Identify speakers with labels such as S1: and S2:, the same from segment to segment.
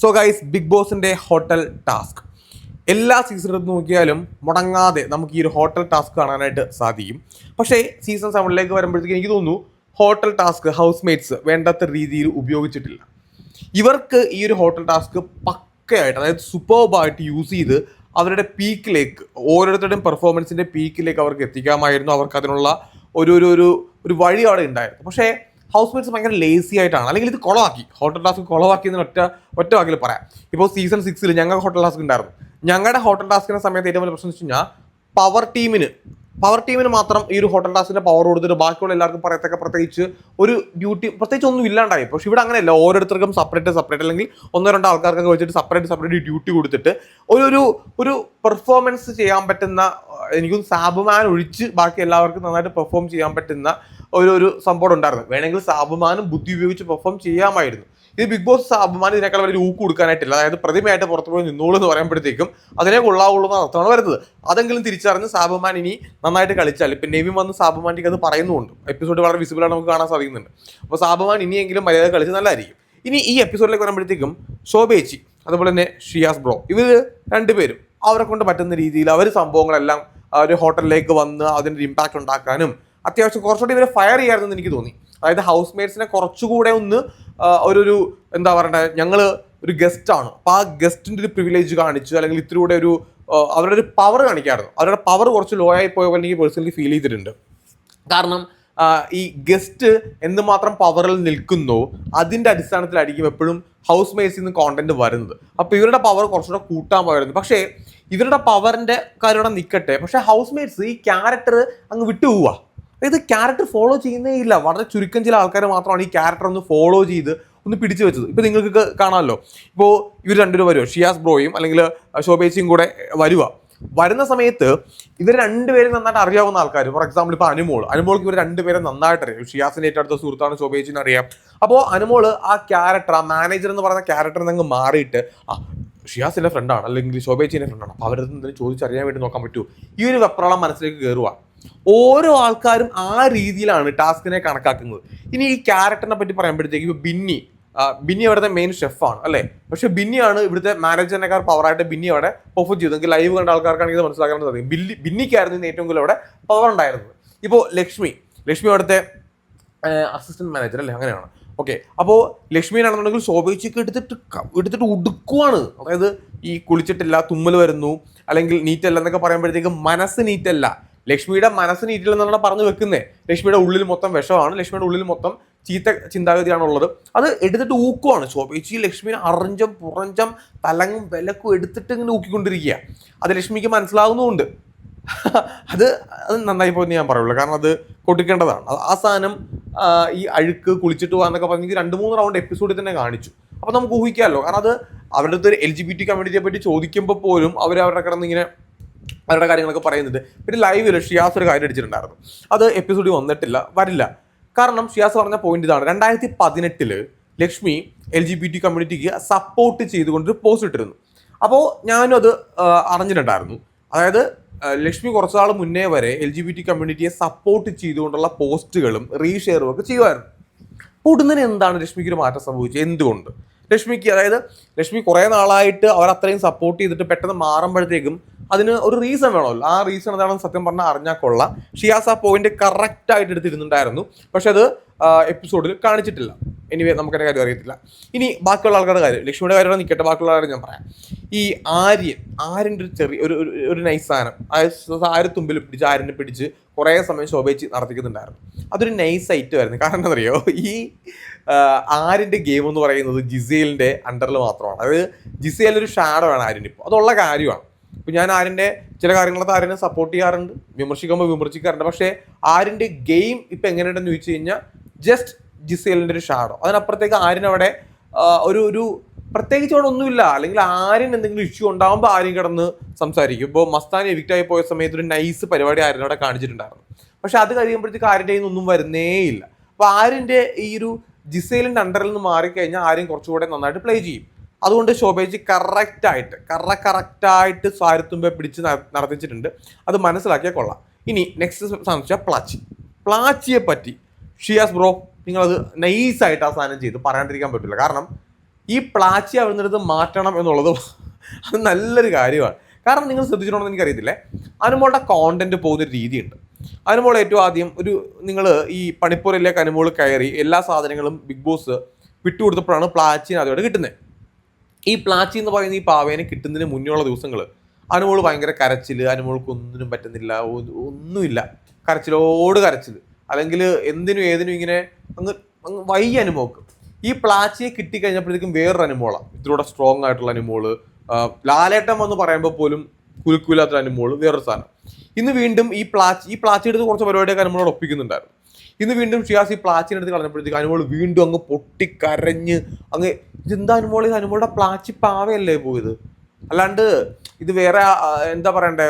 S1: So guys big ബോസിന്റെ hotel task എല്ലാ സീസണിലും നോക്കിയാലും മുടങ്ങാതെ നമുക്ക് ഈ ഒരു ഹോട്ടൽ ടാസ്ക് കാണാനായിട്ട് സാധിക്കും. പക്ഷേ സീസൺ സെവനിലേക്ക് വരുമ്പോഴത്തേക്ക് എനിക്ക് തോന്നുന്നു ഹോട്ടൽ ടാസ്ക് ഹൗസ് മേറ്റ്സ് വേണ്ടാത്ത രീതിയിൽ ഉപയോഗിച്ചിട്ടില്ല. ഇവർക്ക് ഈ ഒരു ഹോട്ടൽ ടാസ്ക് പക്കയായിട്ട് അതായത് സൂപ്പർബായിട്ട് യൂസ് ചെയ്ത് അവരുടെ പീക്കിലേക്ക് ഓരോരുത്തരുടെയും പെർഫോമൻസിന്റെ പീക്കിലേക്ക് അവർക്ക് എത്തിക്കാമായിരുന്നു. അവർക്ക് അതിനുള്ള ഒരു ഒരു ഒരു വഴി അവിടെ ഉണ്ടായിരുന്നു പക്ഷേ ഹൗസ് മേറ്റ്സ് ഭയങ്കര ലേസി ആയിട്ടാണ്. അല്ലെങ്കിൽ ഇത് കുളമാക്കി. ഹോട്ടൽ ടാസ്ക് കുളമാക്കി എന്ന് ഒറ്റ ഒറ്റ വാക്കിൽ പറയാം. ഇപ്പോൾ സീസൺ സിക്സിൽ ഞങ്ങൾക്ക് ഹോട്ടൽ ടാസ്ക് ഉണ്ടായിരുന്നു. ഞങ്ങളുടെ ഹോട്ടൽ ടാസ്കിന്റെ സമയത്ത് ഏറ്റവും വലിയ പ്രശ്നം വെച്ച് പവർ ടീമിന് പവർ ടീമിന് മാത്രം ഈ ഒരു ഹോട്ടൽ ടാസ്കിന്റെ പവർ കൊടുത്തിട്ട് ബാക്കിയുള്ള എല്ലാവർക്കും പറയത്തക്ക പ്രത്യേകിച്ച് ഒരു ഡ്യൂട്ടി പ്രത്യേകിച്ച് ഒന്നും ഇല്ലാണ്ടായി. പക്ഷേ ഇവിടെ അങ്ങനെയല്ല. ഓരോരുത്തർക്കും സെപ്പറേറ്റ് സെപ്പറേറ്റ് അല്ലെങ്കിൽ ഒന്നോ രണ്ടോ ആൾക്കാർക്കൊക്കെ വെച്ചിട്ട് സെപ്പറേറ്റ് സെപ്പറേറ്റ് ഡ്യൂട്ടി കൊടുത്തിട്ട് ഒരു ഒരു ഒരു പെർഫോമൻസ് ചെയ്യാൻ പറ്റുന്ന എനിക്കും സാബുമാൻ ഒഴിച്ച് ബാക്കി എല്ലാവർക്കും നന്നായിട്ട് പെർഫോം ചെയ്യാൻ പറ്റുന്ന ഒരു ഒരു സംഭവം ഉണ്ടായിരുന്നു. വേണമെങ്കിൽ സാബുമാനും ബുദ്ധി ഉപയോഗിച്ച് പെർഫോം ചെയ്യാമായിരുന്നു. ഇത് ബിഗ് ബോസ് സാബുമാൻ ഇതിനേക്കാൾ വലിയ ഊക്ക് കൊടുക്കാനായിട്ടില്ല. അതായത് പ്രതിമയായിട്ട് പുറത്തു പോയി നിന്നോളൂ എന്ന് പറയുമ്പോഴത്തേക്കും അതിനെ കൊള്ളാവുള്ളൂ എന്ന അർത്ഥമാണ് വരുന്നത്. അതെങ്കിലും തിരിച്ചറിഞ്ഞ് സാബുമാൻ ഇനി നന്നായിട്ട് കളിച്ചാൽ ഇപ്പം നെവിൻ വന്ന് സാബുമാന്റെ അത് പറയുന്നുണ്ട് എപ്പിസോഡ് വളരെ വിസിബിൾ ആണ് നമുക്ക് കാണാൻ സാധിക്കുന്നുണ്ട്. അപ്പോൾ സാബുമാൻ ഇനിയെങ്കിലും മര്യാദ കളിച്ച് നല്ലതായിരിക്കും. ഇനി ഈ എപ്പിസോഡിലേക്ക് വരുമ്പോഴത്തേക്കും ശോഭേച്ചി അതുപോലെ തന്നെ ഷിയാസ് ബ്രോ ഇവർ രണ്ടുപേരും അവരെ കൊണ്ട് പറ്റുന്ന രീതിയിൽ അവർ സംഭവങ്ങളെല്ലാം ഒരു ഹോട്ടലിലേക്ക് വന്ന് അതിന്റെ ഇമ്പാക്റ്റ് ഉണ്ടാക്കാനും അത്യാവശ്യം കുറച്ചുകൂടി ഇവരെ ഫയർ ചെയ്യാമായിരുന്നു എനിക്ക് തോന്നി. അതായത് ഹൗസ് മേറ്റ്സിനെ കുറച്ചുകൂടെ ഒന്ന് ഒരു ഒരു എന്താ പറയണ്ടേ ഞങ്ങൾ ഒരു ഗസ്റ്റ് ആണ്. അപ്പോൾ ആ ഗസ്റ്റിന്റെ ഒരു പ്രിവിലേജ് കാണിച്ചു അല്ലെങ്കിൽ ഇത്തിരി കൂടെ ഒരു അവരുടെ ഒരു പവർ കാണിക്കായിരുന്നു. അവരുടെ പവർ കുറച്ച് ലോ ആയി പോയ പോലെ എനിക്ക് പേഴ്സണലി ഫീൽ ചെയ്തിട്ടുണ്ട്. കാരണം ഈ ഗസ്റ്റ് എന്തുമാത്രം പവറിൽ നിൽക്കുന്നോ അതിന്റെ അടിസ്ഥാനത്തിലായിരിക്കും എപ്പോഴും ഹൗസ് മേറ്റ്സിൽ നിന്ന് കോണ്ടന്റ് വരുന്നത്. അപ്പോൾ ഇവരുടെ പവർ കുറച്ചുകൂടെ കൂട്ടാൻ പോയിരുന്നു പക്ഷേ ഇവരുടെ പവറിന്റെ കാര്യം നിൽക്കട്ടെ പക്ഷേ ഹൗസ് മേറ്റ്സ് ഈ ക്യാരക്ടർ അങ്ങ് വിട്ടുപോവുക. അതായത് ക്യാരക്ടർ ഫോളോ ചെയ്യുന്നേ ഇല്ല. വളരെ ചുരുക്കം ചില ആൾക്കാർ മാത്രമാണ് ഈ ക്യാരക്ടർ ഒന്ന് ഫോളോ ചെയ്ത് ഒന്ന് പിടിച്ചു വെച്ചത്. ഇപ്പോൾ നിങ്ങൾക്ക് കാണാമല്ലോ. ഇപ്പോൾ ഇവർ രണ്ടുപേരും വരുമോ ഷിയാസ് ബ്രോയും അല്ലെങ്കിൽ ശോഭേച്ചിയും കൂടെ വരുക വരുന്ന സമയത്ത് ഇവർ രണ്ടുപേരും നന്നായിട്ട് അറിയാവുന്ന ആൾക്കാർ ഫോർ എക്സാമ്പിൾ ഇപ്പോൾ അനുമോൾ അനുമോൾക്ക് ഇവർ രണ്ടുപേരും നന്നായിട്ട് അറിയാം ഷിയാസിന്റെ ഏറ്റവും അടുത്ത സുഹൃത്താണ് ശോഭേച്ചിനെ അറിയാം. അപ്പോൾ അനുമോൾ ആ ക്യാരക്ടർ ആ മാനേജർ എന്ന് പറയുന്ന ക്യാരക്ടർ നിന്ന് മാറിയിട്ട് ആ ഷിയാസിന്റെ ഫ്രണ്ടാണ് അല്ലെങ്കിൽ ശോഭേച്ചിന്റെ ഫ്രണ്ടാണ് അപ്പോൾ എന്തെങ്കിലും ചോദിച്ചറിയാൻ വേണ്ടി നോക്കാൻ പറ്റുമോ ഈ ഒരു വെപ്രാളം മനസ്സിലേക്ക് കയറുക ഓരോ ആൾക്കാരും ആ രീതിയിലാണ് ടാസ്കിനെ കണക്കാക്കുന്നത്. ഇനി ഈ ക്യാരക്ടറിനെ പറ്റി പറയുമ്പോഴത്തേക്ക് ഇപ്പോൾ ബിന്നി ബിന്നി അവിടുത്തെ മെയിൻ ഷെഫാണ് അല്ലേ? പക്ഷെ ബിന്നിയാണ് ഇവിടുത്തെ മാനേജറിനേക്കാൾ പവറായിട്ട് ബിന്നി അവിടെ പെർഫോം ചെയ്തു നിങ്ങൾക്ക് ലൈവ് കണ്ട ആൾക്കാർക്കാണെങ്കിൽ മനസ്സിലാക്കാൻ സാധിക്കും. ബില്ലി ബിന്നിക്കായിരുന്നു ഏറ്റവും കൂടുതൽ അവിടെ പവർ ഉണ്ടായിരുന്നത്. ഇപ്പോൾ ലക്ഷ്മി ലക്ഷ്മി അവിടുത്തെ അസിസ്റ്റന്റ് മാനേജർ അല്ലേ? അങ്ങനെയാണ്. ഓക്കെ അപ്പോൾ ലക്ഷ്മിയാണെന്നുണ്ടെങ്കിൽ ശോഭിച്ചൊക്കെ എടുത്തിട്ട് എടുത്തിട്ട് ഉടുക്കുവാണ്. അതായത് ഈ കുളിച്ചിട്ടില്ല തുമ്മൽ വരുന്നു അല്ലെങ്കിൽ നീറ്റല്ല എന്നൊക്കെ പറയുമ്പോഴത്തേക്കും മനസ്സ് നീറ്റല്ല. ലക്ഷ്മിയുടെ മനസ്സ് നീറ്റില്ലെന്നാണ് പറഞ്ഞു വെക്കുന്നത് ലക്ഷ്മിയുടെ ഉള്ളിൽ മൊത്തം വിഷമാണ്. ലക്ഷ്മിയുടെ ഉള്ളിൽ മൊത്തം ചീത്ത ചിന്താഗതിയാണുള്ളത്. അത് എടുത്തിട്ട് ഊക്കുവാണ്. ശോഭിച്ച് ലക്ഷ്മിനെ അറിഞ്ചം പുറഞ്ചം തലങ്ങും വിലക്കും എടുത്തിട്ട് ഇങ്ങനെ ഊക്കിക്കൊണ്ടിരിക്കുക. അത് ലക്ഷ്മിക്ക് മനസ്സിലാവുന്നുമുണ്ട്. അത് അത് നന്നായി പോയെന്ന് ഞാൻ പറയുള്ളൂ. കാരണം അത് കൊടുക്കേണ്ടതാണ്. ആ സാധനം ഈ അഴുക്ക് കുളിച്ചിട്ട് പോകാന്നൊക്കെ പറഞ്ഞെങ്കിൽ രണ്ട് മൂന്ന് റൗണ്ട് എപ്പിസോഡിൽ തന്നെ കാണിച്ചു. അപ്പോൾ നമുക്ക് ഊഹിക്കാമല്ലോ. കാരണം അത് അവരുടെ അടുത്ത് എൽ ജി ബി ടി കമ്മ്യൂണിറ്റിയെ പറ്റി ചോദിക്കുമ്പോൾ പോലും അവർ അവരുടെ കിടന്ന് ഇങ്ങനെ അവരുടെ കാര്യങ്ങളൊക്കെ പറയുന്നുണ്ട്. പിന്നെ ലൈവിൽ ഷിയാസ് ഒരു കാര്യം അടിച്ചിട്ടുണ്ടായിരുന്നു. അത് എപ്പിസോഡിൽ വന്നിട്ടില്ല വരില്ല. കാരണം ഷിയാസ് പറഞ്ഞ പോയിന്റ് ഇതാണ്. രണ്ടായിരത്തി പതിനെട്ടിൽ Lakshmi L G B T കമ്മ്യൂണിറ്റിക്ക് support ചെയ്തുകൊണ്ട് പോസ്റ്റ് ഇട്ടിരുന്നു. അപ്പോൾ ഞാനും അത് അറിഞ്ഞിട്ടുണ്ടായിരുന്നു. അതായത് ലക്ഷ്മി കുറച്ചാൾ മുന്നേ വരെ എൽ ജി ബി ടി കമ്മ്യൂണിറ്റിയെ സപ്പോർട്ട് ചെയ്തുകൊണ്ടുള്ള പോസ്റ്റുകളും റീഷെയറും ഒക്കെ ചെയ്യുമായിരുന്നു. പൊടുന്നതിന് എന്താണ് ലക്ഷ്മിക്ക് ഒരു മാറ്റം സംഭവിച്ചത്? എന്തുകൊണ്ട്? ലക്ഷ്മിക്ക് അതായത് ലക്ഷ്മി കുറേ നാളായിട്ട് അവർ അത്രയും സപ്പോർട്ട് ചെയ്തിട്ട് പെട്ടെന്ന് മാറുമ്പോഴത്തേക്കും അതിന് ഒരു റീസൺ വേണമല്ലോ. ആ റീസൺ എന്താണെന്ന് സത്യം പറഞ്ഞാൽ അറിഞ്ഞാൽ കൊള്ളാം. ഷിയാസ് ആ പോയിന്റ് കറക്റ്റ് ആയിട്ട് എടുത്തിരുന്നുണ്ടായിരുന്നു. പക്ഷെ അത് എപ്പിസോഡിൽ കാണിച്ചിട്ടില്ല. എനിവേ നമുക്കെന്റെ കാര്യം അറിയത്തില്ല. ഇനി ബാക്കിയുള്ള ആൾക്കാരുടെ കാര്യം. ലക്ഷ്മിയുടെ കാര്യം നിൽക്കട്ടെ ബാക്കിയുള്ള കാര്യം ഞാൻ പറയാം. ഈ ആര്യൻ ആര്യന്റെ ഒരു ചെറിയ ഒരു ഒരു- നൈസ് സാധനം. ആര് തുമ്പിൽ പിടിച്ച് ആര്യനെ പിടിച്ച് കുറേ സമയം ശോഭിച്ച് നടത്തിക്കുന്നുണ്ടായിരുന്നു. അതൊരു നൈസ് ഐറ്റം ആയിരുന്നു. കാരണം എന്താ പറയുക ഈ ആര്യന്റെ ഗെയിം എന്ന് പറയുന്നത് ജിസേലിന്റെ അണ്ടറിൽ മാത്രമാണ്. അതായത് ജിസേലൊരു ഒരു ഷാഡോ ആണ് ആര്യന് ഇപ്പോൾ അതുള്ള കാര്യമാണ്. ഇപ്പം ഞാൻ ആരിന്റെ ചില കാര്യങ്ങളൊക്കെ ആര്യനെ സപ്പോർട്ട് ചെയ്യാറുണ്ട്. വിമർശിക്കുമ്പോൾ വിമർശിക്കാറുണ്ട്. പക്ഷേ ആരിന്റെ ഗെയിം ഇപ്പം എങ്ങനെയുണ്ടെന്ന് ചോദിച്ചു കഴിഞ്ഞാൽ ജസ്റ്റ് ജിസേലിന്റെ ഒരു ഷാഡോ അതിനപ്പുറത്തേക്ക് ആരിനവിടെ ഒരു ഒരു പ്രത്യേകിച്ച് അവിടെ ഒന്നുമില്ല. അല്ലെങ്കിൽ ആരും എന്തെങ്കിലും ഇഷ്യൂ ഉണ്ടാകുമ്പോൾ ആരും കിടന്ന് സംസാരിക്കും. ഇപ്പോൾ മസ്താൻ എവിക്റ്റ് ആയി പോയ സമയത്ത് ഒരു നൈസ് പരിപാടി ആരും അവിടെ കാണിച്ചിട്ടുണ്ടായിരുന്നു. പക്ഷെ അത് കഴിയുമ്പോഴത്തേക്ക് ആരുടെ നിന്നൊന്നും വരുന്നേ ഇല്ല. അപ്പോൾ ആരിന്റെ ഈ ഒരു ജിസേലിന്റെ അണ്ടറിൽ നിന്ന് മാറിക്കഴിഞ്ഞാൽ ആരും കുറച്ചുകൂടെ നന്നായിട്ട് പ്ലേ ചെയ്യും. അതുകൊണ്ട് ശോഭേജി കറക്റ്റായിട്ട് കറ കറക്റ്റായിട്ട് സ്വാരത്തുമ്പെ പിടിച്ച് നട- നടത്തിച്ചിട്ടുണ്ട്. അത് മനസ്സിലാക്കിയാൽ കൊള്ളാം. ഇനി നെക്സ്റ്റ് സംശയം പ്ലാച്ചി. പ്ലാച്ചിയെ പറ്റി ഷിയാസ് ബ്രോ നിങ്ങളത് നൈസായിട്ട് ആ സാധനം ചെയ്ത്. പറയാണ്ടിരിക്കാൻ പറ്റില്ല കാരണം ഈ പ്ലാച്ചി അവിടുന്ന് മാറ്റണം എന്നുള്ളത് അത് നല്ലൊരു കാര്യമാണ്. കാരണം നിങ്ങൾ ശ്രദ്ധിച്ചിട്ടുണ്ടെന്ന് എനിക്കറിയത്തില്ലേ? അനുമോളുടെ കോണ്ടന്റ് പോകുന്ന ഒരു രീതിയുണ്ട്. അനുമോൾ ഏറ്റവും ആദ്യം ഒരു നിങ്ങൾ ഈ പണിപ്പൂരിലേക്ക് അനുമോൾ കയറി എല്ലാ സാധനങ്ങളും ബിഗ് ബോസ് വിട്ടുകൊടുത്തപ്പോഴാണ് പ്ലാച്ചിന് ആദ്യമായിട്ട് കിട്ടുന്നത് ഈ പ്ലാച്ചി എന്ന് പറയുന്ന ഈ പാവേനെ കിട്ടുന്നതിന് മുന്നേയുള്ള ദിവസങ്ങൾ അനുമോൾ ഭയങ്കര കരച്ചിൽ അനുമോൾക്ക് ഒന്നിനും പറ്റുന്നില്ല ഒന്നുമില്ല. കരച്ചിലോട് കരച്ചിൽ അല്ലെങ്കിൽ എന്തിനും ഏതിനും ഇങ്ങനെ അങ്ങ് വയ്യ അനുമോക്ക് ഈ പ്ലാച്ചിയെ കിട്ടിക്കഴിഞ്ഞപ്പോഴത്തേക്കും വേറൊരു അനുമോളാണ് ഇതിലൂടെ സ്ട്രോങ് ആയിട്ടുള്ള അനുമോൾ. ലാലേട്ടൻ വന്ന് പറയുമ്പോൾ പോലും കുലുക്കുലാത്തൊരു അനുമോൾ വേറൊരു സാധനം. ഇന്ന് വീണ്ടും ഈ പ്ലാച്ചി ഈ പ്ലാച്ചി എടുത്ത് കുറച്ച് പരിപാടിയൊക്കെ അനുമോളോട് ഒപ്പിക്കുന്നുണ്ടായിരുന്നു. ഇന്ന് വീണ്ടും ഷിയാസി പ്ലാച്ചിനെ എടുത്ത് കളഞ്ഞപ്പോഴത്തേക്ക് അനുമോൾ വീണ്ടും അങ്ങ് പൊട്ടിക്കരഞ്ഞ് അങ്ങ് ഇതെന്താ അനുമോൾ ഇത് അനുമോളുടെ പ്ലാച്ചി പാവയല്ലേ പോയത്? അല്ലാണ്ട് ഇത് വേറെ എന്താ പറയണ്ടേ?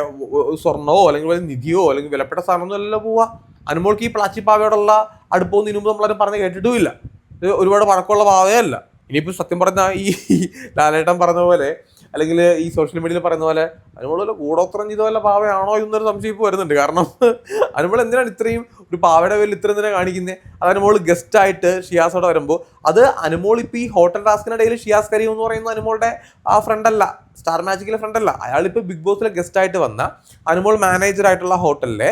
S1: സ്വർണമോ അല്ലെങ്കിൽ നിധിയോ അല്ലെങ്കിൽ വിലപ്പെട്ട സാധനമൊന്നും അല്ല പോവാ. അനുമോൾക്ക് ഈ പ്ലാച്ചി പാവയോടുള്ള അടുപ്പമൊന്നും ഇനി നമ്മളാരും പറഞ്ഞ് കേട്ടിട്ടുമില്ല. ഇത് ഒരുപാട് പഴക്കമുള്ള പാവയല്ല. ഇനിയിപ്പോൾ സത്യം പറഞ്ഞാൽ ഈ ലാലേട്ടൻ പറഞ്ഞ പോലെ അല്ലെങ്കിൽ ഈ സോഷ്യൽ മീഡിയയിൽ പറയുന്ന പോലെ അനുമോൾ വല്ല കൂടോത്രം ചെയ്ത വല്ല പാവയാണോ എന്നൊരു സംശയം ഇപ്പോൾ വരുന്നുണ്ട്. കാരണം അനുമോൾ എന്തിനാണ് ഇത്രയും ഒരു പാവയുടെ പേരിൽ ഇത്രയും തന്നെ കാണിക്കുന്നത് അത് അനുമോൾ ഗസ്റ്റായിട്ട് ഷിയാസോടെ വരുമ്പോൾ അത് അനുമോൾ ഇപ്പോൾ ഈ ഹോട്ടൽ ടാസ്കിനിടയിൽ ഷിയാസ് കരീം എന്ന് പറയുന്ന അനുമോളുടെ ആ ഫ്രണ്ടല്ല സ്റ്റാർ മാജിക്കിലെ ഫ്രണ്ടല്ല അയാളിപ്പോൾ ബിഗ് ബോസിലെ ഗസ്റ്റായിട്ട് വന്ന അനുമോൾ മാനേജറായിട്ടുള്ള ഹോട്ടലിലെ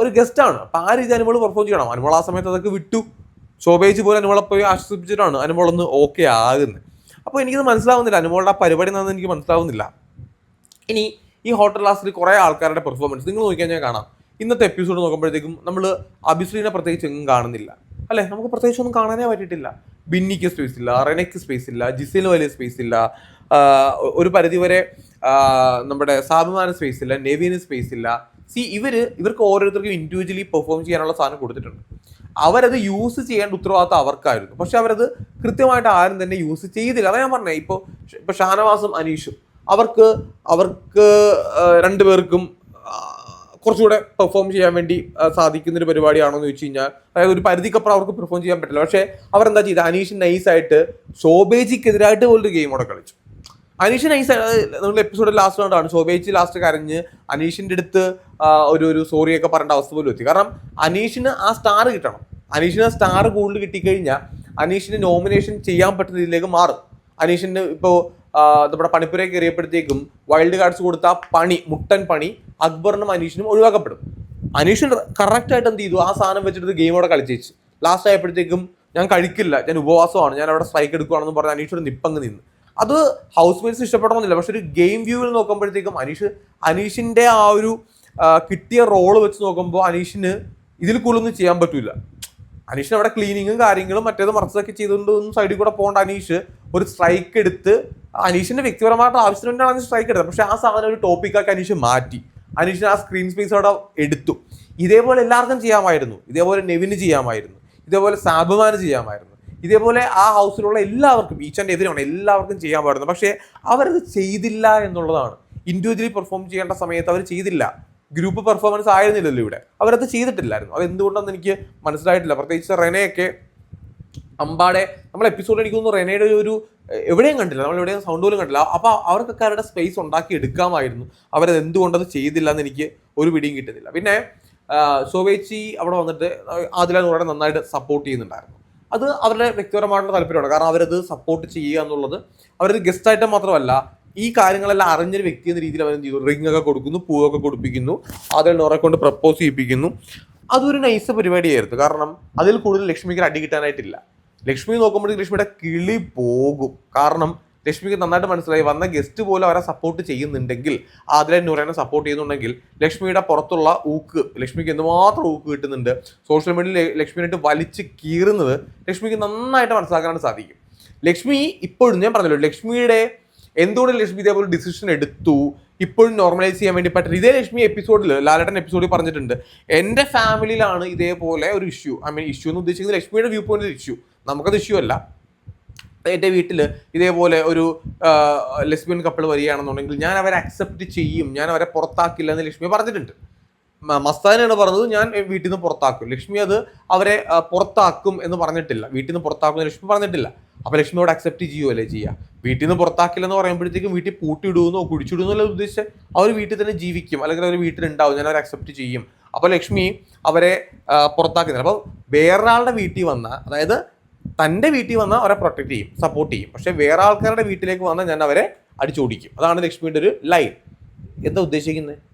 S1: ഒരു ഗസ്റ്റാണ് അപ്പോൾ ആ രീതി അനുമോൾ പെർഫോം ചെയ്യണം. അനുമോൾ ആ സമയത്ത് അതൊക്കെ വിട്ടു. ശോഭയിച്ച് പോലും അനുമോളെ പോയി ആശ്വസിപ്പിച്ചിട്ടാണ് അനുമോളൊന്ന് ഓക്കെ ആകുന്നത് അപ്പോൾ എനിക്കത് മനസ്സിലാവുന്നില്ല. അനുമോളുടെ ആ പരിപാടി എന്നാന്ന് എനിക്ക് മനസ്സിലാവുന്നില്ല. ഇനി ഈ ഹോട്ടൽ ലാസ്റ്റിൽ കുറേ ആൾക്കാരുടെ പെർഫോമൻസ് നിങ്ങൾ നോക്കിയാൽ ഞാൻ കാണാം. ഇന്നത്തെ എപ്പിസോഡ് നോക്കുമ്പോഴത്തേക്കും നമ്മൾ അഭിശ്രീനെ പ്രത്യേകിച്ച് എങ്ങും കാണുന്നില്ല. അല്ലേ? നമുക്ക് പ്രത്യേകിച്ച് ഒന്നും കാണാനേ പറ്റിയിട്ടില്ല. ബിന്നിക്ക് സ്പേസ് ഇല്ല റെനയ്ക്ക് സ്പേസ് ഇല്ല ജിസിന് വലിയ സ്പേസ് ഇല്ല ഒരു പരിധിവരെ നമ്മുടെ സാബുമാന സ്പേസ് ഇല്ല നെവിന് സ്പേസ് ഇല്ല. സി ഇവർ ഇവർക്ക് ഓരോരുത്തർക്കും ഇൻഡിവിജ്വലി പെർഫോം ചെയ്യാനുള്ള സാധനം കൊടുത്തിട്ടുണ്ട്. അവരത് യൂസ് ചെയ്യേണ്ട ഉത്തരവാദിത്തം അവർക്കായിരുന്നു. പക്ഷെ അവരത് കൃത്യമായിട്ട് ആരും തന്നെ യൂസ് ചെയ്തില്ല. അതാ ഞാൻ പറഞ്ഞേ ഇപ്പോൾ ഇപ്പോൾ ഷാനവാസും അനീഷും. അവർക്ക് അവർക്ക് രണ്ടുപേർക്കും കുറച്ചുകൂടെ പെർഫോം ചെയ്യാൻ വേണ്ടി സാധിക്കുന്ന ഒരു പരിപാടിയാണോ എന്ന് ചോദിച്ചു കഴിഞ്ഞാൽ അതായത് ഒരു പരിധിക്കപ്പുറം അവർക്ക് പെർഫോം ചെയ്യാൻ പറ്റില്ല. പക്ഷേ അവരെന്താ ചെയ്തത് അനീഷ് നൈസായിട്ട് ശോഭേജിക്കെതിരായിട്ട് പോലൊരു ഗെയിം അവിടെ കളിച്ചു. അനീഷ് നൈസ് നമ്മൾ എപ്പിസോഡ് ലാസ്റ്റ് കണ്ടാണ് ശോഭേജ് ലാസ്റ്റ് കരഞ്ഞ് അനീഷിന്റെ അടുത്ത് ഒരു ഒരു സോറിയൊക്കെ പറയേണ്ട അവസ്ഥ പോലും എത്തി. കാരണം അനീഷിന് ആ സ്റ്റാർ കിട്ടണം. അനീഷിന് സ്റ്റാർ കൂടുതൽ കിട്ടിക്കഴിഞ്ഞാൽ അനീഷിന് നോമിനേഷൻ ചെയ്യാൻ പറ്റുന്ന ഇതിലേക്ക് മാറും. അനീഷിന് ഇപ്പോൾ നമ്മുടെ പണിപ്പുര കയറിയപ്പോഴത്തേക്കും വൈൽഡ് കാർഡ്സ് കൊടുത്ത പണി മുട്ടൻ പണി അക്ബറിനും അനീഷിനും ഒഴിവാക്കപ്പെടും. അനീഷ് കറക്റ്റായിട്ട് എന്ത് ചെയ്തു? ആ സാധനം വെച്ചിട്ട് ഗെയിം അവിടെ കളിച്ചേച്ച് ലാസ്റ്റ് ആയപ്പോഴത്തേക്കും ഞാൻ കഴിക്കില്ല ഞാൻ ഉപവാസമാണ് ഞാൻ അവിടെ സ്ട്രൈക്ക് എടുക്കുകയാണെന്ന് പറഞ്ഞ് അനീഷ് ഒരു നിപ്പങ്ങ് നിന്ന്. അത് ഹൗസ് മേറ്റ്സ് ഇഷ്ടപ്പെടണമെന്നില്ല പക്ഷെ ഒരു ഗെയിം വ്യൂവിൽ നോക്കുമ്പോഴത്തേക്കും അനീഷ് അനീഷിന്റെ ആ ഒരു കിട്ടിയ റോൾ വെച്ച് നോക്കുമ്പോൾ അനീഷിന് ഇതിൽ കൂടുതലൊന്നും ചെയ്യാൻ പറ്റൂല. അനീഷിന് അവിടെ ക്ലീനിങ്ങും കാര്യങ്ങളും മറ്റേത് മറച്ചതൊക്കെ ചെയ്തുകൊണ്ട് ഒന്നും സൈഡിൽ കൂടെ പോകേണ്ട അനീഷ് ഒരു സ്ട്രൈക്ക് എടുത്ത് അനീഷിന്റെ വ്യക്തിപരമായിട്ട് ആവശ്യത്തിന് വേണ്ടിയാണ് അനീഷ് സ്ട്രൈക്ക് എടുത്തത്. പക്ഷേ ആ സാധനം ഒരു ടോപ്പിക്കാക്കി അനീഷ് മാറ്റി. അനീഷിന് ആ സ്ക്രീൻ സ്പേസ് അവിടെ എടുത്തു. ഇതേപോലെ എല്ലാവർക്കും ചെയ്യാമായിരുന്നു. ഇതേപോലെ നെവിന് ചെയ്യാമായിരുന്നു. ഇതേപോലെ സാബുമാന് ചെയ്യാമായിരുന്നു. ഇതേപോലെ ആ ഹൗസിലുള്ള എല്ലാവർക്കും ഈച്ച് എതിരാണ് എല്ലാവർക്കും ചെയ്യാൻ പാടുന്നത് പക്ഷേ അവരത് ചെയ്തില്ല എന്നുള്ളതാണ്. ഇൻഡിവിജ്വലി പെർഫോം ചെയ്യേണ്ട സമയത്ത് അവർ ചെയ്തില്ല. ഗ്രൂപ്പ് പെർഫോമൻസ് ആയിരുന്നില്ലല്ലോ ഇവിടെ. അവരത് ചെയ്തിട്ടില്ലായിരുന്നു. അത് എന്തുകൊണ്ടെന്ന് എനിക്ക് മനസ്സിലായിട്ടില്ല. പ്രത്യേകിച്ച് റെനയൊക്കെ അമ്പാടെ നമ്മൾ എപ്പിസോഡ് എനിക്ക് തോന്നുന്നു റെനയുടെ ഒരു എവിടെയും കണ്ടില്ല. നമ്മൾ എവിടെയും സൗണ്ട് പോലും കണ്ടില്ല. അപ്പോൾ അവർക്കൊക്കെ അവരുടെ സ്പേസ് ഉണ്ടാക്കി എടുക്കാമായിരുന്നു. അവരത് എന്തുകൊണ്ടത് ചെയ്തില്ല എന്ന് എനിക്ക് ഒരു പിടിയും കിട്ടുന്നില്ല. പിന്നെ സോവേച്ചി അവിടെ വന്നിട്ട് ആദില നന്നായിട്ട് സപ്പോർട്ട് ചെയ്യുന്നുണ്ടായിരുന്നു. അത് അവരുടെ വ്യക്തിപരമായിട്ടുള്ള താല്പര്യമാണ്. കാരണം അവരത് സപ്പോർട്ട് ചെയ്യുക എന്നുള്ളത് അവരത് ഗസ്റ്റായിട്ട് മാത്രമല്ല ഈ കാര്യങ്ങളെല്ലാം അറിഞ്ഞൊരു വ്യക്തി എന്ന രീതിയിൽ അവർ എന്ത് ചെയ്തു? റിംഗ് ഒക്കെ കൊടുക്കുന്നു പൂവൊക്കെ കൊടുപ്പിക്കുന്നു അതിൽ നോറെ കൊണ്ട് പ്രപ്പോസ് ചെയ്യിപ്പിക്കുന്നു. അതൊരു നൈസ് പരിപാടിയായിരുന്നു. കാരണം അതിൽ കൂടുതൽ ലക്ഷ്മിക്ക് അടി കിട്ടാനായിട്ടില്ല. ലക്ഷ്മി നോക്കുമ്പോഴേക്കും ലക്ഷ്മിയുടെ കിളി പോകും. കാരണം ലക്ഷ്മിക്ക് നന്നായിട്ട് മനസ്സിലായി വന്ന ഗസ്റ്റ് പോലും അവരെ സപ്പോർട്ട് ചെയ്യുന്നുണ്ടെങ്കിൽ അതിലെ നൂറേനെ സപ്പോർട്ട് ചെയ്യുന്നുണ്ടെങ്കിൽ ലക്ഷ്മിയുടെ പുറത്തുള്ള ഊക്ക് ലക്ഷ്മിക്ക് എന്തുമാത്രം ഊക്ക് കിട്ടുന്നുണ്ട് സോഷ്യൽ മീഡിയയിൽ ലക്ഷ്മിനായിട്ട് വലിച്ച് കീറുന്നത് ലക്ഷ്മിക്ക് നന്നായിട്ട് മനസ്സിലാക്കാനായിട്ട് സാധിക്കും. ലക്ഷ്മി ഇപ്പോഴും ഞാൻ പറഞ്ഞല്ലോ ലക്ഷ്മിയുടെ എന്തുകൊണ്ട് ലക്ഷ്മി ഇതേപോലെ ഡിസിഷൻ എടുത്തു? ഇപ്പോഴും നോർമലൈസ് ചെയ്യാൻ വേണ്ടി പറ്റില്ല. ഇതേ ലക്ഷ്മി എപ്പിസോഡിൽ ലാലടൻ എപ്പിസോഡിൽ പറഞ്ഞിട്ടുണ്ട്. എന്റെ ഫാമിലിയിലാണ് ഇതേപോലെ ഒരു ഇഷ്യൂ ഐ മീൻ ഇഷ്യൂ എന്ന് ഉദ്ദേശിക്കുന്നത് ലക്ഷ്മിയുടെ വ്യൂ പോയിന്റ് ഇഷ്യൂ നമുക്കത് ഇഷ്യൂ അല്ല. എന്റെ വീട്ടിൽ ഇതേപോലെ ഒരു ലെസ്ബിയൻ കപ്പിൾ വരികയാണെന്നുണ്ടെങ്കിൽ ഞാൻ അവരെ അക്സെപ്റ്റ് ചെയ്യും. ഞാൻ അവരെ പുറത്താക്കില്ല എന്ന് ലക്ഷ്മി പറഞ്ഞിട്ടുണ്ട്. മസ്താനാണ് പറഞ്ഞത് ഞാൻ വീട്ടിൽ നിന്ന് പുറത്താക്കും. ലക്ഷ്മി അത് അവരെ പുറത്താക്കും എന്ന് പറഞ്ഞിട്ടില്ല. വീട്ടിൽ നിന്ന് പുറത്താക്കും ലക്ഷ്മി പറഞ്ഞിട്ടില്ല. അപ്പൊ അവിടെ അക്സെപ്റ്റ് ചെയ്യുമല്ലേ ചെയ്യുക വീട്ടിൽ നിന്ന് പുറത്താക്കില്ലെന്ന് പറയുമ്പോഴത്തേക്കും വീട്ടിൽ പൂട്ടിയിടുമെന്നോ കുടിച്ചിടുന്നോ ഉദ്ദേശിച്ച് അവർ വീട്ടിൽ തന്നെ ജീവിക്കും. അല്ലെങ്കിൽ അവർ വീട്ടിലുണ്ടാവും. ഞാൻ അവരെ അക്സെപ്റ്റ് ചെയ്യും. അപ്പോൾ ലക്ഷ്മി അവരെ പുറത്താക്കുന്നില്ല അപ്പോൾ വേറൊരാളുടെ വീട്ടിൽ വന്ന അതായത് തന്റെ വീട്ടിൽ വന്നാൽ അവരെ പ്രൊട്ടക്ട് ചെയ്യും സപ്പോർട്ട് ചെയ്യും. പക്ഷേ വേറെ ആൾക്കാരുടെ വീട്ടിലേക്ക് വന്നാൽ ഞാൻ അവരെ അടിച്ചോടിക്കും. അതാണ് ലക്ഷ്മിയുടെ ഒരു ലൈൻ എന്താ ഉദ്ദേശിക്കുന്നത്?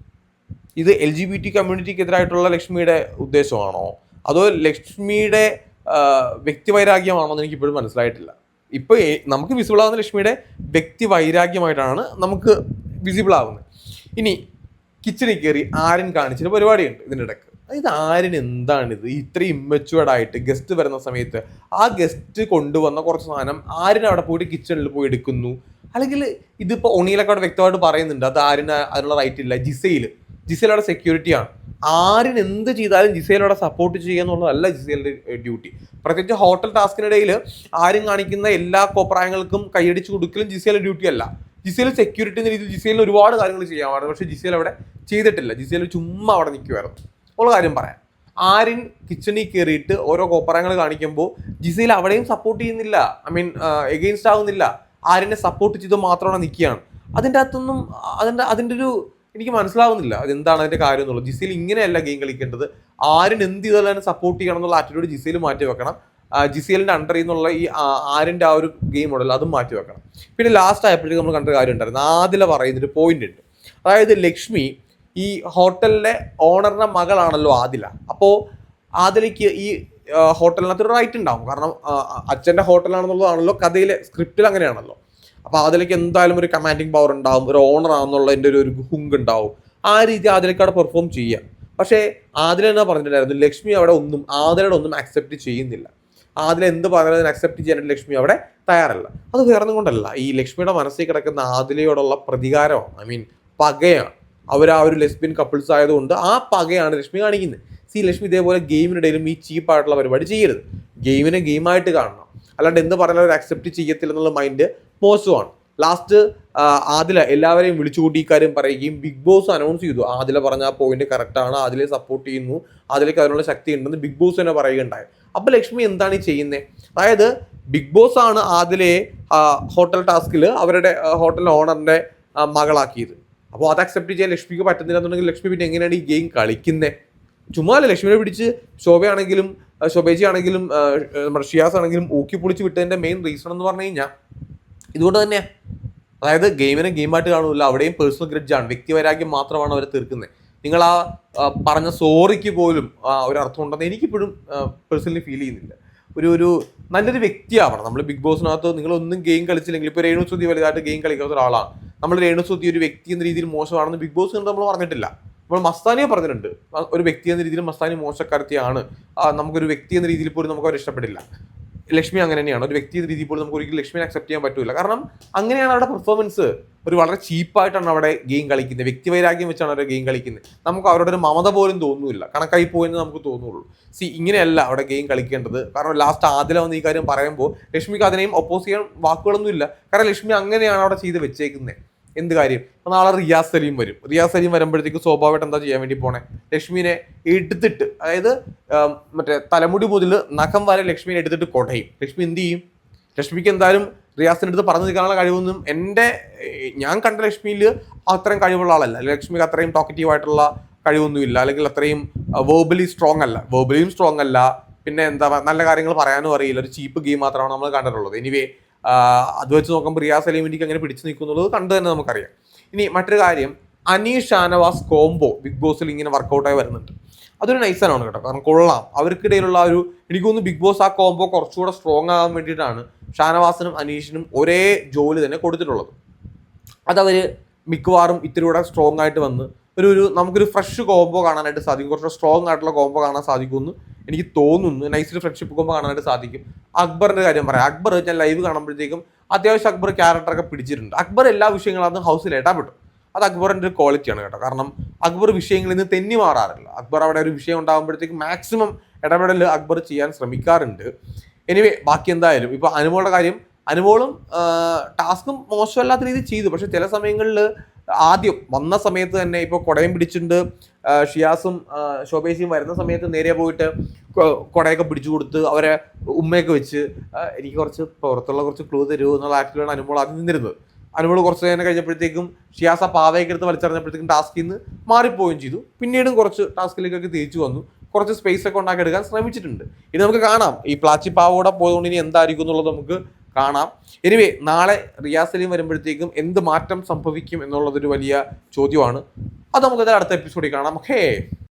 S1: ഇത് എൽ ജി ബി ടി കമ്മ്യൂണിറ്റിക്കെതിരായിട്ടുള്ള ലക്ഷ്മിയുടെ ഉദ്ദേശമാണോ? അതോ ലക്ഷ്മിയുടെ വ്യക്തിവൈരാഗ്യമാണോ എന്ന് എനിക്ക് ഇപ്പോഴും മനസ്സിലായിട്ടില്ല ഇപ്പോൾ നമുക്ക് വിസിബിൾ ആവുന്ന ലക്ഷ്മിയുടെ വ്യക്തി വൈരാഗ്യമായിട്ടാണ് നമുക്ക് വിസിബിൾ ആവുന്നത് ഇനി കിച്ചണിൽ കയറി ആര്യൻ കാണിച്ചൊരു പരിപാടിയുണ്ട് ഇതിന്റെ ഇടയ്ക്ക് ഇത് ആര്യൻ എന്താണിത്? ഇത്രയും ഇമ്മച്ചുവേർഡ് ആയിട്ട് ഗസ്റ്റ് വരുന്ന സമയത്ത് ആ ഗസ്റ്റ് കൊണ്ടുവന്ന കുറച്ച് സാധനം ആര്യൻ അവിടെ പോയിട്ട് കിച്ചണിൽ പോയി എടുക്കുന്നു. അല്ലെങ്കിൽ ഇതിപ്പോൾ ഒണിയിലൊക്കെ അവിടെ വ്യക്തമായിട്ട് പറയുന്നുണ്ട്. അത് ആര്യന് അതിനുള്ള റൈറ്റ് ഇല്ല. ജിസയിൽ അവിടെ സെക്യൂരിറ്റിയാണ് ആരും എന്ത് ചെയ്താലും ജിസയിലൂടെ സപ്പോർട്ട് ചെയ്യുക എന്നുള്ളതല്ല ജിസേലിന്റെ ഡ്യൂട്ടി പ്രത്യേകിച്ച് ഹോട്ടൽ ടാസ്കിനിടയിൽ ആരും കാണിക്കുന്ന എല്ലാ കോപ്രായങ്ങൾക്കും കൈയടിച്ച് കൊടുക്കലും ജിസയിലെ ഡ്യൂട്ടി അല്ല. ജിസയിൽ സെക്യൂരിറ്റി എന്ന രീതിയിൽ ജിസയിൽ ഒരുപാട് കാര്യങ്ങൾ ചെയ്യാമായിരുന്നു പക്ഷേ ജിസയിൽ അവിടെ ചെയ്തിട്ടില്ല. ജിസയിൽ ചുമ്മാ അവിടെ നിൽക്കുമായിരുന്നു ഉള്ള കാര്യം പറയാം. ആര്യൻ കിച്ചണിൽ കയറിയിട്ട് ഓരോ കോപ്രായങ്ങൾ കാണിക്കുമ്പോൾ ജിസയിൽ അവിടെയും സപ്പോർട്ട് ചെയ്യുന്നില്ല. ഐ മീൻ എഗെയിൻസ്റ്റ് ആകുന്നില്ല ആര്യനെ സപ്പോർട്ട് ചെയ്ത് മാത്രമാണ് നിൽക്കുകയാണ് അതിന്റെ അകത്തൊന്നും അതിന്റെ അതിന്റെ ഒരു എനിക്ക് മനസ്സിലാവുന്നില്ല അതെന്താണ് അതിന്റെ കാര്യം എന്നുള്ളത്. ജിസയിൽ ഇങ്ങനെയല്ല ഗെയിം കളിക്കേണ്ടത്. ആരും എന്ത് ചെയ്താലും സപ്പോർട്ട് ചെയ്യണം എന്നുള്ള ആറ്റിറ്റ്യൂഡ് ജിസയിൽ മാറ്റി വെക്കണം. ജിസിയലിന്റെ അണ്ടറിൽ നിന്നുള്ള ഈ ആരിന്റെ ആ ഒരു ഗെയിം മോഡൽ അതും മാറ്റി വെക്കണം. പിന്നെ ലാസ്റ്റ് ആയപ്പോഴേക്കും നമ്മൾ കണ്ട കാര്യം ഉണ്ടായിരുന്നു. ആദില പറയുന്നൊരു പോയിന്റ് ഉണ്ട്. അതായത് ലക്ഷ്മി ഈ ഹോട്ടലിലെ ഓണറിന്റെ മകളാണല്ലോ ആദില. അപ്പോൾ ആദിലയ്ക്ക് ഈ ഹോട്ടലിനകത്തൊരു റൈറ്റ് ഉണ്ടാവും. കാരണം അച്ഛന്റെ ഹോട്ടലാണെന്നുള്ളതാണല്ലോ കഥയിലെ സ്ക്രിപ്റ്റിൽ അങ്ങനെയാണല്ലോ. അപ്പോൾ അതിലേക്ക് എന്തായാലും ഒരു കമാൻഡിങ് പവർ ഉണ്ടാവും ഒരു ഓണർ ആണെന്നുള്ളതിന്റെ ഒരു ഒരു ഹുങ്ക് ഉണ്ടാവും ആ രീതി അതിലേക്ക് അവിടെ പെർഫോം ചെയ്യാം. പക്ഷേ ആദില എന്നാ പറഞ്ഞിട്ടുണ്ടായിരുന്നു ലക്ഷ്മി അവിടെ ഒന്നും ആദിലയുടെ ഒന്നും അക്സെപ്റ്റ് ചെയ്യുന്നില്ല. ആദില എന്ത് പറഞ്ഞാലും അക്സെപ്റ്റ് ചെയ്യാനായിട്ട് ലക്ഷ്മി അവിടെ തയ്യാറല്ല. അത് വേറൊന്നുകൊണ്ടല്ല. ഈ ലക്ഷ്മിയുടെ മനസ്സിൽ കിടക്കുന്ന ആദിലയോടുള്ള പ്രതികാരമാണ് ഐ മീൻ പകയാണ്. അവർ ആ ഒരു ലെസ്ബിയൻ കപ്പിൾസ് ആയതുകൊണ്ട് ആ പകയാണ് ലക്ഷ്മി കാണിക്കുന്നത്. സി ലക്ഷ്മി ഇതേപോലെ ഗെയിമിനിടയിലും ഈ ചീപ്പായിട്ടുള്ള പരിപാടി ചെയ്യരുത്. ഗെയിമിനെ ഗെയിമായിട്ട് കാണണം. അല്ലാണ്ട് എന്ത് പറഞ്ഞാലും അവർ അക്സെപ്റ്റ് ചെയ്യത്തില്ല എന്നുള്ള മൈൻഡ് മോശമാണ് ലാസ്റ്റ് ആദില എല്ലാവരെയും വിളിച്ചു കൂട്ടി ഇക്കാര്യം പറയുകയും ബിഗ് ബോസ് അനൗൺസ് ചെയ്തു. ആദില പറഞ്ഞ ആ പോയിന്റ് കറക്റ്റ് ആണ്. ആദിലെ സപ്പോർട്ട് ചെയ്യുന്നു. ആദിലേക്ക് അതിനുള്ള ശക്തി ഉണ്ടെന്ന് ബിഗ് ബോസ് തന്നെ പറയുകയുണ്ടായി. അപ്പൊ ലക്ഷ്മി എന്താണ് ഈ ചെയ്യുന്നത് അതായത് ബിഗ് ബോസ് ആണ് ആദിലയെ ഹോട്ടൽ ടാസ്കിൽ അവരുടെ ഹോട്ടൽ ഓണറിന്റെ മകളാക്കിയത്. അപ്പോൾ അത് അക്സെപ്റ്റ് ചെയ്യാൻ ലക്ഷ്മിക്ക് പറ്റുന്നില്ല എന്നുണ്ടെങ്കിൽ ലക്ഷ്മി പിന്നെ എങ്ങനെയാണ് ഈ ഗെയിം കളിക്കുന്നത് ചുമ്മാ അല്ല ലക്ഷ്മിയെ പിടിച്ച് ശോഭയാണെങ്കിലും ശോഭേജി ആണെങ്കിലും നമ്മുടെ ഷിയാസ് ആണെങ്കിലും ഊക്കി പൊളിച്ച് വിട്ടതിന്റെ മെയിൻ റീസൺ എന്ന് പറഞ്ഞു കഴിഞ്ഞാൽ ഇതുകൊണ്ട് തന്നെ അതായത് ഗെയിമിനെ ഗെയിമായിട്ട് കാണുന്നില്ല അവിടെയും പേഴ്സണൽ ഗ്രഡ്ജാണ് വ്യക്തിവൈരാഗ്യം മാത്രമാണ് അവരെ തീർക്കുന്നത്. നിങ്ങൾ ആ പറഞ്ഞ സോറിക്ക് പോലും ഒരു അർത്ഥം ഉണ്ടെന്ന് എനിക്കിപ്പോഴും പേഴ്സണലി ഫീൽ ചെയ്യുന്നില്ല. ഒരു ഒരു നല്ലൊരു വ്യക്തിയാവണം. നമ്മൾ ബിഗ് ബോസിനകത്ത് നിങ്ങളൊന്നും ഗെയിം കളിച്ചില്ലെങ്കിൽ ഇപ്പോൾ രേണു സുധി വലുതായിട്ട് ഗെയിം കളിക്കാത്ത ഒരാളാണ്. നമ്മൾ രേണു സുധി ഒരു വ്യക്തി എന്ന രീതിയിൽ മോശമാണെന്ന് ബിഗ് ബോസ് കണ്ട് നമ്മൾ പറഞ്ഞിട്ടില്ല. നമ്മൾ മസ്താനിയെ പറഞ്ഞിട്ടുണ്ട്. ഒരു വ്യക്തി എന്ന രീതിയിൽ മസ്താനി മോശക്കാരത്തിയാണ്. നമുക്കൊരു വ്യക്തി എന്ന രീതിയിൽ പോലും നമുക്ക് അവർ ഇഷ്ടപ്പെടില്ല. ലക്ഷ്മി അങ്ങനെ തന്നെയാണ്. ഒരു വ്യക്തി രീതി പോലും നമുക്ക് ഒരിക്കലും ലക്ഷ്മിയെ അക്സെപ്റ്റ് ചെയ്യാൻ പറ്റില്ല കാരണം അങ്ങനെയാണ് അവിടെ പെർഫോമൻസ് ഒരു വളരെ ചീപ്പായിട്ടാണ് അവിടെ ഗെയിം കളിക്കുന്നത്. വ്യക്തിവൈരാഗ്യം വെച്ചാണ് അവർ ഗെയിം കളിക്കുന്നത്. നമുക്ക് അവരുടെ ഒരു മമത പോലും തോന്നുന്നില്ല കണക്കായി പോയെന്ന് നമുക്ക് തോന്നുള്ളൂ. സി ഇങ്ങനെയല്ല അവിടെ ഗെയിം കളിക്കേണ്ടത്. കാരണം ലാസ്റ്റ് ആദ്യം വന്ന് ഈ കാര്യം പറയുമ്പോൾ ലക്ഷ്മിക്ക് അതിനെയും ഒപ്പോസ് ചെയ്യാൻ വാക്കുകളൊന്നുമില്ല. കാരണം ലക്ഷ്മി അങ്ങനെയാണ് അവിടെ ചെയ്ത് വെച്ചേക്കുന്നത് എന്ത് കാര്യം? ഇപ്പൊ നാളെ റിയാസ് സലീം വരും. റിയാസ് സലീം വരുമ്പോഴത്തേക്ക് സ്വാഭാവികമായിട്ട് എന്താ ചെയ്യാൻ വേണ്ടി പോണേ? ലക്ഷ്മിനെ എടുത്തിട്ട് അതായത് മറ്റേ തലമുടി മുതൽ നഖം വരെ ലക്ഷ്മിനെ എടുത്തിട്ട് കൊടയും. ലക്ഷ്മി എന്ത് ചെയ്യും? ലക്ഷ്മിക്ക് എന്തായാലും റിയാസിന്റെ അടുത്ത് പറഞ്ഞു നിൽക്കാനുള്ള കഴിവൊന്നും എന്റെ ഞാൻ കണ്ട ലക്ഷ്മിയിൽ അത്രയും കഴിവുള്ള ആളല്ല. ലക്ഷ്മിക്ക് അത്രയും ടോക്കറ്റീവ് ആയിട്ടുള്ള കഴിവൊന്നുമില്ല. അല്ലെങ്കിൽ അത്രയും വേർബലി സ്ട്രോങ് അല്ല. വേർബലിയും സ്ട്രോങ് അല്ല. പിന്നെ എന്താ നല്ല കാര്യങ്ങൾ പറയാനും അറിയില്ല. ഒരു ചീപ്പ് ഗെയിം മാത്രമാണ് നമ്മൾ കണ്ടിട്ടുള്ളത്. എനിവേ അത് വെച്ച് നോക്കുമ്പോൾ റിയാസ് അലീമിനിക്ക് അങ്ങനെ പിടിച്ചു നിൽക്കുന്നുള്ളത് കണ്ടു തന്നെ നമുക്കറിയാം. ഇനി മറ്റൊരു കാര്യം അനീഷ് ഷാനവാസ് കോംബോ ബിഗ് ബോസിൽ ഇങ്ങനെ വർക്കൗട്ടായി വരുന്നുണ്ട്. അതൊരു നൈസാനാണ് കേട്ടോ കാരണം കൊള്ളാം. അവർക്കിടയിലുള്ള ഒരു എനിക്ക് തോന്നുന്നു ബിഗ് ബോസ് ആ കോംബോ കുറച്ചുകൂടെ സ്ട്രോങ് ആകാൻ വേണ്ടിയിട്ടാണ് ഷാനവാസിനും അനീഷിനും ഒരേ ജോലി തന്നെ കൊടുത്തിട്ടുള്ളത്. അതവർ മിക്കവാറും ഇത്തിരി കൂടെ സ്ട്രോങ് ആയിട്ട് വന്ന് ഒരു ഒരു നമുക്കൊരു ഫ്രഷ് കോംബോ കാണാനായിട്ട് സാധിക്കും. കുറച്ച് സ്ട്രോങ് ആയിട്ടുള്ള കോംബോ കാണാൻ സാധിക്കുമെന്ന് എനിക്ക് തോന്നുന്നു. നൈസിൽ ഫ്രണ്ട്ഷിപ്പ് കോംബോ കാണാനായിട്ട് സാധിക്കും. അക്ബറിന്റെ കാര്യം പറയാം. അക്ബർ ഞാൻ ലൈവ് കാണുമ്പോഴത്തേക്കും അത്യാവശ്യം അക്ബർ ക്യാരക്ടറൊക്കെ പിടിച്ചിട്ടുണ്ട്. അക്ബർ എല്ലാ വിഷയങ്ങളും അത് ഹൗസിൽ ഇടപെട്ടു അത് അക്ബറിന്റെ ഒരു ക്വാളിറ്റിയാണ് കേട്ടോ. കാരണം അക്ബർ വിഷയങ്ങളിൽ നിന്ന് തെന്നി മാറാറില്ല. അക്ബർ അവിടെ ഒരു വിഷയം ഉണ്ടാകുമ്പോഴത്തേക്ക് മാക്സിമം ഇടപെടൽ അക്ബർ ചെയ്യാൻ ശ്രമിക്കാറുണ്ട്. എനിവേ ബാക്കി എന്തായാലും ഇപ്പൊ അനുമോളുടെ കാര്യം അനുമോളും ടാസ്കും മോശമല്ലാത്ത രീതിയിൽ ചെയ്തു. പക്ഷെ ചില സമയങ്ങളിൽ ആദ്യം വന്ന സമയത്ത് തന്നെ ഇപ്പോൾ കുടയും പിടിച്ചിട്ടുണ്ട്. ഷിയാസും ഷോബേസിയും വരുന്ന സമയത്ത് നേരെ പോയിട്ട് കുടയൊക്കെ പിടിച്ചു കൊടുത്ത് അവരെ ഉമ്മയൊക്കെ വെച്ച് എനിക്ക് കുറച്ച് പുറത്തുള്ള കുറച്ച് ക്ലൂ തരൂ എന്നുള്ള ആക്ടിലാണ് അനുമോൾ ആദ്യം നിന്നിരുന്നത്. അനുമോൾ കുറച്ച് നേരം കഴിഞ്ഞപ്പോഴത്തേക്കും ഷിയാസ് ആ പാവയൊക്കെ എടുത്ത് വലിച്ചറിഞ്ഞപ്പോഴത്തേക്കും ടാസ്കിൽ നിന്ന് മാറിപ്പോവുകയും ചെയ്തു. പിന്നീടും കുറച്ച് ടാസ്കിലേക്കൊക്കെ തിരിച്ചു വന്നു. കുറച്ച് സ്പേസ് ഒക്കെ ഉണ്ടാക്കി എടുക്കാൻ ശ്രമിച്ചിട്ടുണ്ട്. ഇത് നമുക്ക് കാണാം. ഈ പ്ലാച്ചി പാവോടെ പോയതുകൊണ്ട് ഇനി എന്തായിരിക്കും എന്നുള്ളത് നമുക്ക് കാണാം. എനിവേ നാളെ റിയാസലിയും സലീം വരുമ്പോഴത്തേക്കും എന്ത് മാറ്റം സംഭവിക്കും എന്നുള്ളതൊരു വലിയ ചോദ്യമാണ്. അത് നമുക്ക് അടുത്ത എപ്പിസോഡിൽ കാണാം. ഹേ